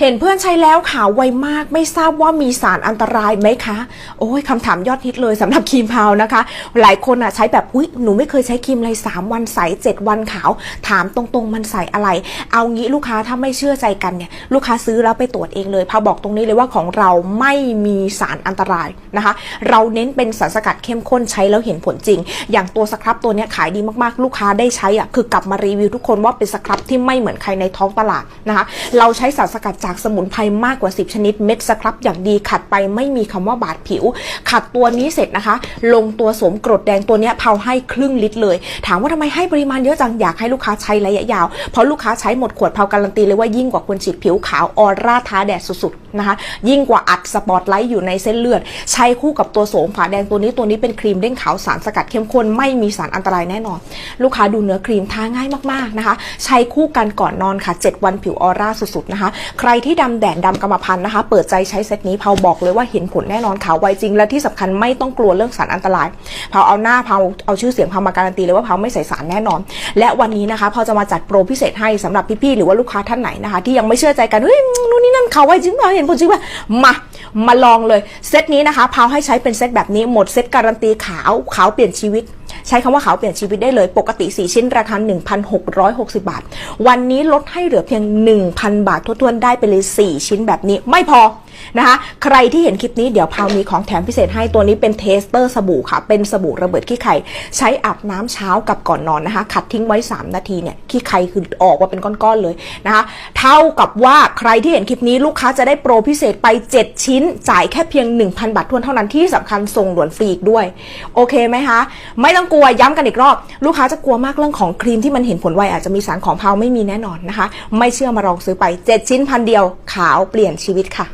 เห็นเพื่อนใช้แล้วขาวไวมากไม่ทราบว่ามีสารอันตรายไหมคะ โอ้ยคำถามยอดฮิตเลยสำหรับครีมพาวนะคะ หลายคนอะใช้แบบอุ๊ยหนูไม่เคยใช้ครีมเลย 3 วันใส 7 วันขาว ถามตรงๆมันใสอะไร เอางี้ลูกค้าถ้าไม่เชื่อใจกันเนี่ยลูกค้าซื้อแล้วไปตรวจเองเลยพาบอกตรงนี้เลยว่าของเราไม่มีสารอันตรายนะคะ เราเน้นเป็นสารสกัดเข้มข้นใช้แล้วเห็นผลจริง อย่างตัวสครับตัวเนี้ยขายดีมากๆ ลูกค้าได้ใช้อะคือกลับมารีวิวทุกคนว่าเป็นสครับที่ไม่เหมือนใครในท้องตลาดนะคะ เราใช้สารสกัดจากสมุนไพรมากกว่า 10 ชนิดเม็ดสครับอย่างดีขัดไปไม่มีคำว่าบาดผิว ขัดตัวนี้เสร็จนะคะ ลงตัวสวมกรดแดงตัวนี้เผาให้ครึ่งลิตรเลย ถามว่าทำไมให้ปริมาณเยอะจังอยากให้ลูกค้าใช้ระยะยาว เพราะลูกค้าใช้หมดขวดเผาการันตีเลยว่ายิ่งกว่าคนฉีดผิวขาวออร่าท้าแดดสุดๆนะคะ ยิ่งกว่าอัดสปอตไลท์อยู่ในเส้นเลือด ใช้คู่กับตัวโสมฝาแดงตัวนี้ตัวนี้เป็นครีมเด้งขาวสารสกัดเข้มข้นไม่มีสารอันตรายแน่นอน ลูกค้าดูเนื้อครีมทาง่ายมากๆนะคะ ใช้คู่กันก่อนนอนค่ะ 7 วันผิวออร่าสุดๆนะคะ ใครที่ดำแดดดำกรรมพันธุ์นะคะ เปิดใจใช้เซตนี้เผาบอกเลยว่าเห็นผลแน่นอนขาวไวจริง และที่สำคัญไม่ต้องกลัวเรื่องสารอันตรายเผาเอาหน้าเผาเอาชื่อเสียงเผามาการันตีเลยว่าเผาไม่ใส่สารแน่นอน และวันนี้นะคะเผาจะมาจัดโปรพิเศษให้สำหรับพี่ๆหรือว่าลูกค้าท่านไหนนะคะ ที่ยังไม่เชื่อใจกันเฮ้ยนู่นนี่นั่นขาวไวจริงเปล่าเห็นผลจริงป่ะมามาลองเลยเซตนี้นะคะเผาให้ใช้เป็นเซตแบบนี้หมดเซตการันตีขาวขาวเปลี่ยนชีวิต ใช้คำว่าขาวเปลี่ยนชีวิตได้เลย ปกติ 4 ชิ้นราคา 1,660 บาท วันนี้ลดให้เหลือเพียง 1,000 บาททวนๆได้ไปเลย 4 ชิ้นแบบนี้ไม่พอ นะคะใครที่เห็นคลิปนี้เดี๋ยวพาวมีของแถมพิเศษให้ตัวนี้เป็นเทสเตอร์สบู่ค่ะ เป็นสบู่ระเบิดขี้ไข่ใช้อาบน้ำเช้ากับก่อนนอนนะคะ ขัดทิ้งไว้ 3 นาทีเนี่ยขี้ไข่คือออกมาเป็นก้อนๆเลยนะคะ เท่ากับว่าใครที่เห็นคลิปนี้ลูกค้าจะได้โปรพิเศษไป 7 ชิ้น จ่ายแค่เพียง 1,000 บาททวนเท่านั้นที่สำคัญส่งด่วนฟรีอีกด้วย โอเคไหมคะ ไม่ต้องกลัวย้ำกันอีกรอบ ลูกค้าจะกลัวมากเรื่องของครีมที่มันเห็นผลไวอาจจะมีสารของเพาไม่มีแน่นอนนะคะ ไม่เชื่อมาลองซื้อไป 7 ชิ้นพันเดียวขาวเปลี่ยนชีวิตค่ะ